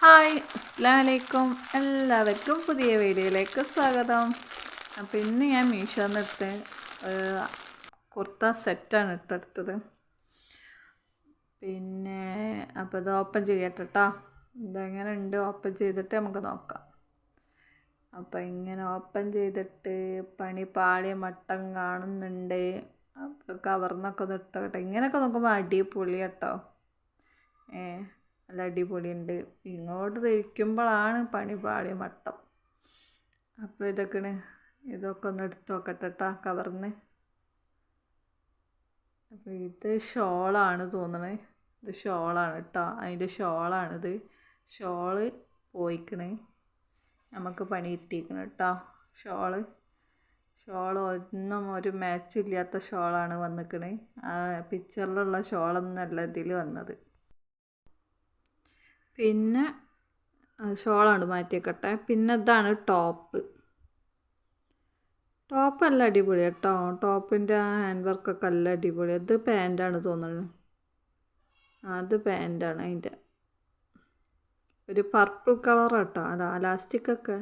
Hi അസ്ലാമലൈക്കും എല്ലാവർക്കും പുതിയ വീഡിയോയിലേക്ക് സ്വാഗതം. അപ്പോൾ ഇന്ന് ഞാൻ മീഷോന്ന് എടുത്ത് ഏഹ്, കുർത്ത സെറ്റാണ് ഇട്ടെടുത്തത്. പിന്നെ അപ്പോൾ ഇത് ഓപ്പൺ ചെയ്യട്ടെ കേട്ടോ ഇതെങ്ങനെ ഉണ്ട് ഓപ്പൺ ചെയ്തിട്ട് നമുക്ക് നോക്കാം. അപ്പോൾ ഇങ്ങനെ ഓപ്പൺ ചെയ്തിട്ട് പണി പാളിയ മട്ടം കാണുന്നുണ്ട്. അപ്പോൾ കവർന്നൊക്കെ ഒന്ന് ഇങ്ങനെയൊക്കെ നോക്കുമ്പോൾ അടിപൊളി കേട്ടോ ഏ നല്ല അടിപൊളിയുണ്ട്. ഇങ്ങോട്ട് തിരിക്കുമ്പോഴാണ് പണി പാളി മട്ടം. അപ്പോൾ ഇതൊക്കെയാണ്. ഇതൊക്കെ ഒന്ന് എടുത്ത് നോക്കട്ടെ കേട്ടോ കവർന്ന്. അപ്പോൾ ഇത് ഷോളാണ് തോന്നണേ. ഇത് ഷോളാണ് കേട്ടോ അതിന്റെ ഷോളാണിത്. ഷോൾ പോയിക്കണേ. നമുക്ക് പണി കിട്ടിയിരിക്കണം കേട്ടോ ഷോൾ. ഷോൾ ഒന്നും ഒരു മാച്ച് ഇല്ലാത്ത ഷോളാണ് വന്നിക്കണേ. ആ പിക്ചറിലുള്ള ഷോളൊന്നല്ല ഇതിൽ വന്നത്. പിന്നെ ഷോളാണ് മാറ്റിയേക്കട്ടെ പിന്നെ ഇതാണ് ടോപ്പ്. ടോപ്പ് അല്ല അടിപൊളി കേട്ടോ. ടോപ്പിന്റെ ആ ഹാൻഡ് വർക്കൊക്കെ അല്ല അടിപൊളി. അത് പാന്റാണ് തോന്നുന്നത് അത് പാന്റാണ് അതിന്റെ. ഒരു പർപ്പിൾ കളർ കേട്ടോ. അതാ ലാസ്റ്റിക്കൊക്കെ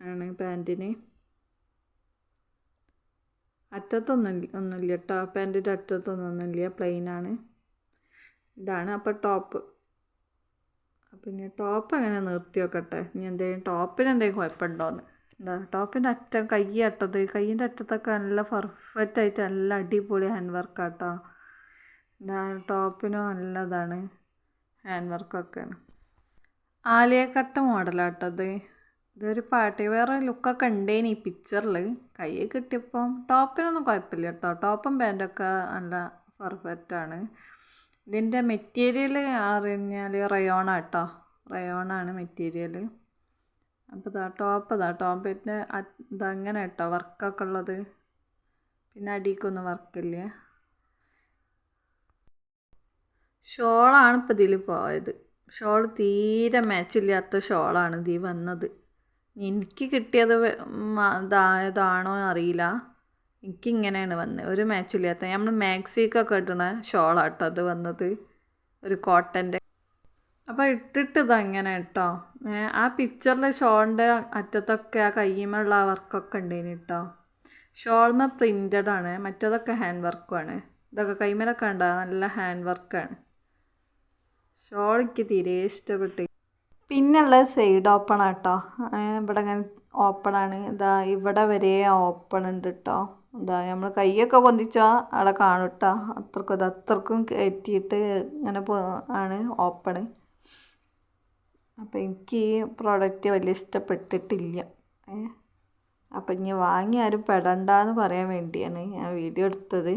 ആണ് പാന്റിന്. അറ്റത്തൊന്നും ഒന്നുമില്ല കേട്ടോ. പാന്റിന്റെ അറ്റത്തൊന്നും ഒന്നുമില്ല. പ്ലെയിനാണ് ഇതാണ് അപ്പോൾ ടോപ്പ് പിന്നെ ടോപ്പ് അങ്ങനെ നിർത്തി വെക്കട്ടെ. ഇനി എന്തെങ്കിലും ടോപ്പിന് എന്തെങ്കിലും കുഴപ്പമുണ്ടോയെന്ന് എന്താ ടോപ്പിന്റെ അറ്റം കൈ അറ്റത്ത് കൈയിന്റെ അറ്റത്തൊക്കെ നല്ല പെർഫെക്റ്റ് ആയിട്ട് നല്ല അടിപൊളി ഹാൻഡ് വർക്കാട്ടോ ടോപ്പിനും നല്ലതാണ് ഹാൻഡ് വർക്കൊക്കെയാണ് ആലിയക്കട്ട മോഡലാട്ടത് ഇതൊരു പാർട്ടി വേറെ ലുക്കൊക്കെ ഉണ്ടേനി ഈ പിക്ചറിൽ കൈ കിട്ടിയപ്പം ടോപ്പിനൊന്നും കുഴപ്പമില്ല കേട്ടോ. ടോപ്പും പാന്റൊക്കെ നല്ല പെർഫെക്റ്റ് ആണ്. ഇതിന്റെ മെറ്റീരിയൽ അറിഞ്ഞാൽ റയോണ കേട്ടോ റയോണാണ് മെറ്റീരിയൽ അപ്പോൾ ഇതാ ടോപ്പ് ഇതാ ടോപ്പിന്റെ ഇതങ്ങനെ കേട്ടോ വർക്കൊക്കെ ഉള്ളത്. പിന്നെ അടിക്കൊന്നും വർക്കില്ല ഷോളാണ് ഇപ്പോൾ ഇതിൽ പോയത്. ഷോൾ തീരെ മാച്ചില്ലാത്ത ഷോളാണ് ഇതിൽ വന്നത്. എനിക്ക് കിട്ടിയത് ഇതായതാണോ അറിയില്ല. എനിക്കിങ്ങനെയാണ് വന്നത് ഒരു മാച്ചില്ലാത്ത നമ്മൾ മാക്സിക്കൊക്കെ ഇടണ ഷോളാട്ടോ അത് വന്നത്. ഒരു കോട്ടന്റെ അപ്പോൾ ഇട്ടിട്ട് ഇതങ്ങനെ കേട്ടോ ആ പിക്ചറിലെ ഷോളിന്റെ അറ്റത്തൊക്കെ ആ കയ്യുമുള്ള ആ വർക്കൊക്കെ ഉണ്ടേനി കേട്ടോ ഷോൾമ പ്രിന്റഡ് ആണ്. മറ്റേതൊക്കെ ഹാൻഡ് വർക്കുമാണ് ഇതൊക്കെ കൈമേലൊക്കെ ഉണ്ടോ നല്ല ഹാൻഡ് വർക്കാണ് ഷോൾ തീരെ ഇഷ്ടപ്പെട്ടു പിന്നുള്ളത് സൈഡ് ഓപ്പൺ ആട്ടോ. ഇവിടെ ഇങ്ങനെ ഓപ്പൺ ആണ്. ഇതാ ഇവിടെ വരെ ഓപ്പൺ ഉണ്ട് കേട്ടോ എന്താ നമ്മൾ കൈയൊക്കെ പൊന്തിച്ചാൽ അവിടെ കാണും കേട്ടോ അത്രക്കും അത് അത്രക്കും കയറ്റിയിട്ട് ഇങ്ങനെ ആണ് ഓപ്പണ്. അപ്പോൾ എനിക്ക് ഈ പ്രോഡക്റ്റ് വലിയ ഇഷ്ടപ്പെട്ടിട്ടില്ല. ഏ? അപ്പം ഇനി വാങ്ങി ആരും പെടണ്ടെന്ന് പറയാൻ വേണ്ടിയാണ് ഞാൻ വീഡിയോ എടുത്തത്.